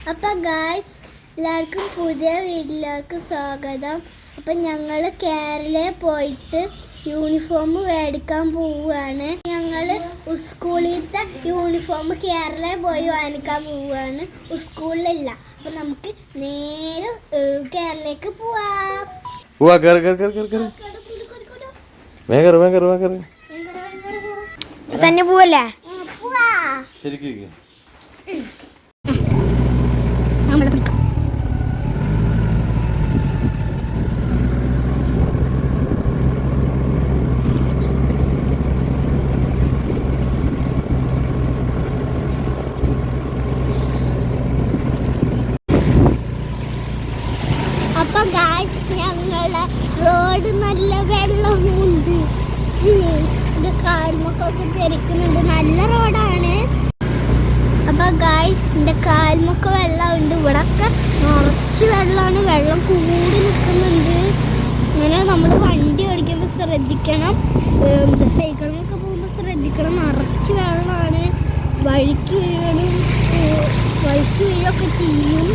അപ്പൊ ഗായ്സ് എല്ലാവർക്കും പുതിയ വീട്ടിലേക്ക് സ്വാഗതം. അപ്പൊ ഞങ്ങൾ കേരളയിൽ പോയിട്ട് യൂണിഫോം മേടിക്കാൻ പോവുകയാണ് ഞങ്ങൾ സ്കൂളിലത്തെ യൂണിഫോം കേരളയിൽ പോയി വാങ്ങിക്കാൻ പോവുകയാണ് സ്കൂളിലല്ല അപ്പൊ നമുക്ക് നേരെ കേരളയിലേക്ക് പോവാം. പോവാ പോവല്ലേ? അപ്പൊ ഗായ്സ് ഞങ്ങളെ റോഡ് നല്ല വെള്ളമുണ്ട്. ഇത് കാൽമുക്കൊക്കെ തെറിക്കുന്നുണ്ട് നല്ല റോഡാണ് അപ്പൊ ഗായ്സ് എന്റെ കാൽമുക്ക വെള്ളമുണ്ട്. ഇവിടെ ഒക്കെ നിറച്ച് വെള്ളമാണ്. വെള്ളം കൂടി നിൽക്കുന്നുണ്ട്. ഇങ്ങനെ നമ്മൾ വണ്ടി ഓടിക്കുമ്പോൾ ശ്രദ്ധിക്കണം. സൈക്കിളിനൊക്കെ പോകുമ്പോൾ ശ്രദ്ധിക്കണം. നിറച്ച് വെള്ളമാണ്. വഴിക്ക് വീഴണം വഴിക്ക് വീഴൊക്കെ ചെയ്യും.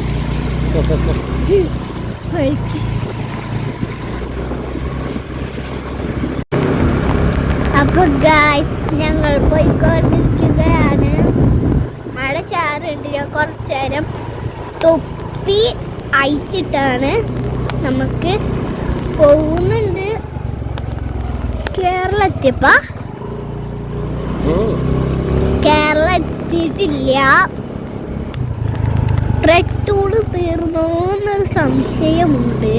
വഴിക്ക്. അപ്പൊ ഗായ്സ് ഞങ്ങൾ പോയിക്കൊണ്ടിരിക്കുകയാണ്. മഴ ചാറുണ്ട് ഞാൻ കുറച്ച് നേരം തൊപ്പി അയച്ചിട്ടാണ് നമുക്ക് പോകുന്നുണ്ട്. കേരള എത്തിയപ്പ? കേരള എത്തിയിട്ടില്ല. പെട്രോൾ തീർന്നോ എന്നൊരു സംശയമുണ്ട്.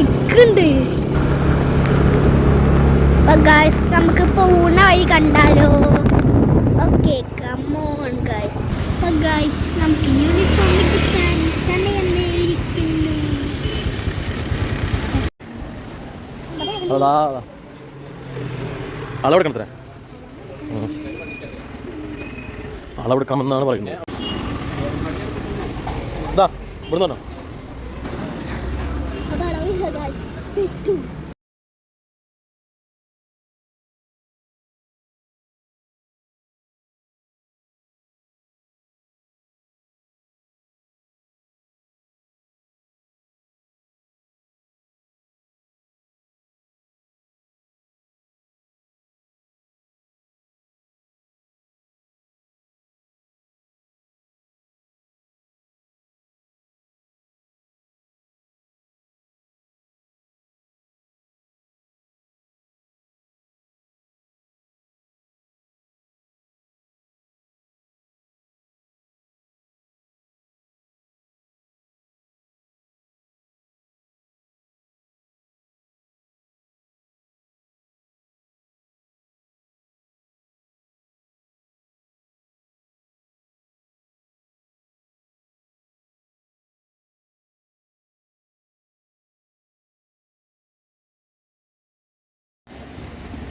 ഇക്കുണ്ട്. ഗായ്സ് നമുക്ക് പോകുന്ന വഴി കണ്ടാലോ? ഓക്കെ കമ്മോൺ ഗായ്സ് അപ്പൊ ഗായ്സ് നമുക്ക് യൂണിഫോം കിട്ടാൻ സമയമേ ഇരിക്കുന്നു. അതാ അതാ. അളവെടുക്കണം തരാം അളവെടുക്കാമെന്നാണ് പറയുന്നത്. ഇതാ ഇവിടുന്നോ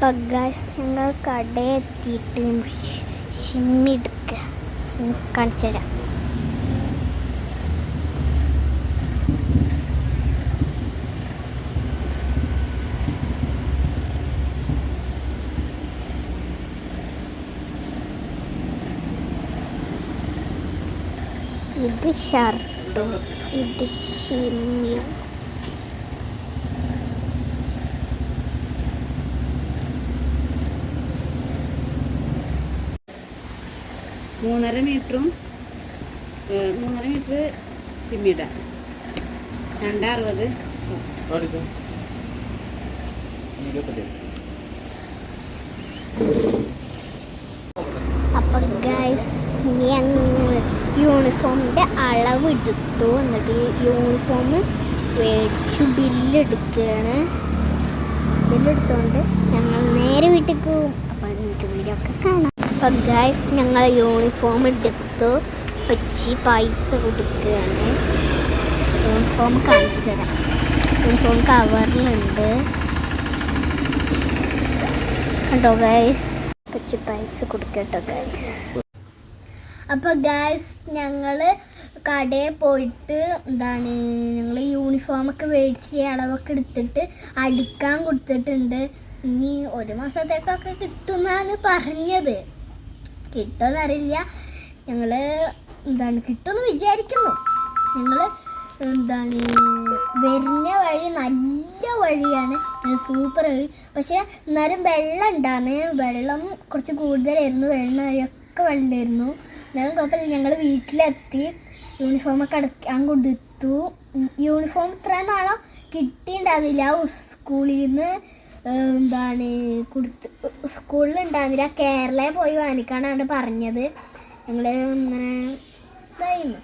അപ്പൊ ഗൈസ് ഞങ്ങൾ കടയിൽ എത്തിയിട്ട് ഷിമ്മി എടുക്കുക കാണിച്ചു തരാം. ഇത് ഷർട്ടും ഇത് ഷിമ്മിയും. മൂന്നര മീറ്ററും മൂന്നര മീറ്റർ ചിമ്മിട രണ്ടറുപത് അപ്പൊ ഗൈസ് ഞങ്ങൾ യൂണിഫോമിന്റെ അളവ് എടുത്തു എന്നിട്ട് യൂണിഫോം മേടിച്ചു ബില്ലെടുക്കുകയാണ്. ബില്ലെടുത്തോണ്ട് ഞങ്ങൾ നേരെ വീട്ടിൽ പോകും അപ്പൊ നിങ്ങൾക്ക് വീഡിയോ ഒക്കെ കാണാം. അപ്പൊ ഗൈസ് ഞങ്ങൾ യൂണിഫോം എടുത്തു. പച്ചി പൈസ കൊടുക്കുകയാണ് യൂണിഫോം കാണിച്ചു തരാം. യൂണിഫോം കവറിലുണ്ട് കണ്ടോ ഗൈസ് വെച്ച് പൈസ കൊടുക്കട്ടോ ഗൈസ് അപ്പൊ ഗൈസ് ഞങ്ങൾ കടയിൽ പോയിട്ട് എന്താണ് ഞങ്ങൾ യൂണിഫോം ഒക്കെ മേടിച്ച് അളവൊക്കെ എടുത്തിട്ട് അടിക്കാൻ കൊടുത്തിട്ടുണ്ട്. ഇനി ഒരു മാസത്തേക്കൊക്കെ കിട്ടുമെന്നാണ് പറഞ്ഞത്. കിട്ടുമെന്നറിയില്ല. ഞങ്ങൾ എന്താണ് കിട്ടുമെന്ന് വിചാരിക്കുന്നു. ഞങ്ങൾ എന്താണ് വരുന്ന വഴി നല്ല വഴിയാണ്. സൂപ്പർ വഴി. പക്ഷേ എന്നാലും വെള്ളം ഉണ്ടാണ് വെള്ളം കുറച്ച് കൂടുതലായിരുന്നു. വെള്ളം വഴിയൊക്കെ വെള്ളമായിരുന്നു എന്നാലും കുഴപ്പമില്ല. ഞങ്ങൾ വീട്ടിലെത്തി. യൂണിഫോമൊക്കെ അടക്കാൻ കൊടുത്തു യൂണിഫോം ഇത്ര നാളോ കിട്ടിയിട്ടുണ്ടാവില്ല സ്കൂളിൽ നിന്ന് എന്താണ് കൊടുത്ത് സ്കൂളിൽ ഉണ്ടായിരുന്നില്ല കേരളയിൽ പോയി വാങ്ങിക്കാനാണ് പറഞ്ഞത്. ഞങ്ങൾ ഇങ്ങനെ ഇതായിരുന്നു.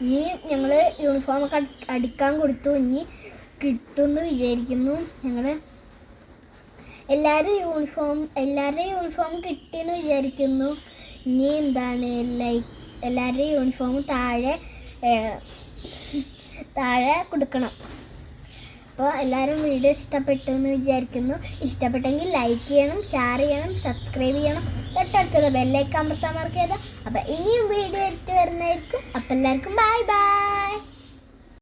ഇനി ഞങ്ങൾ യൂണിഫോമൊക്കെ അടിക്കാൻ കൊടുത്തു. ഇനി കിട്ടുമെന്ന് വിചാരിക്കുന്നു. ഞങ്ങൾ എല്ലാവരും യൂണിഫോം എല്ലാവരുടെയും യൂണിഫോം കിട്ടിയെന്ന് വിചാരിക്കുന്നു. ഇനി എന്താണ് ലൈക്ക് എല്ലാവരുടെയും യൂണിഫോം താഴെ താഴെ കൊടുക്കണം. അപ്പോൾ എല്ലാവരും വീഡിയോ ഇഷ്ടപ്പെട്ടു എന്ന് വിചാരിക്കുന്നു. ഇഷ്ടപ്പെട്ടെങ്കിൽ ലൈക്ക് ചെയ്യണം ഷെയർ ചെയ്യണം സബ്സ്ക്രൈബ് ചെയ്യണം. തൊട്ടടുത്തുള്ള ബെല്ലൈക്കൻ അമർത്താൻ മറക്കരുത്. അപ്പോൾ ഇനിയും വീഡിയോ ഇട്ട് വരുന്നതായിരിക്കും. അപ്പോൾ എല്ലാവർക്കും ബൈ ബൈ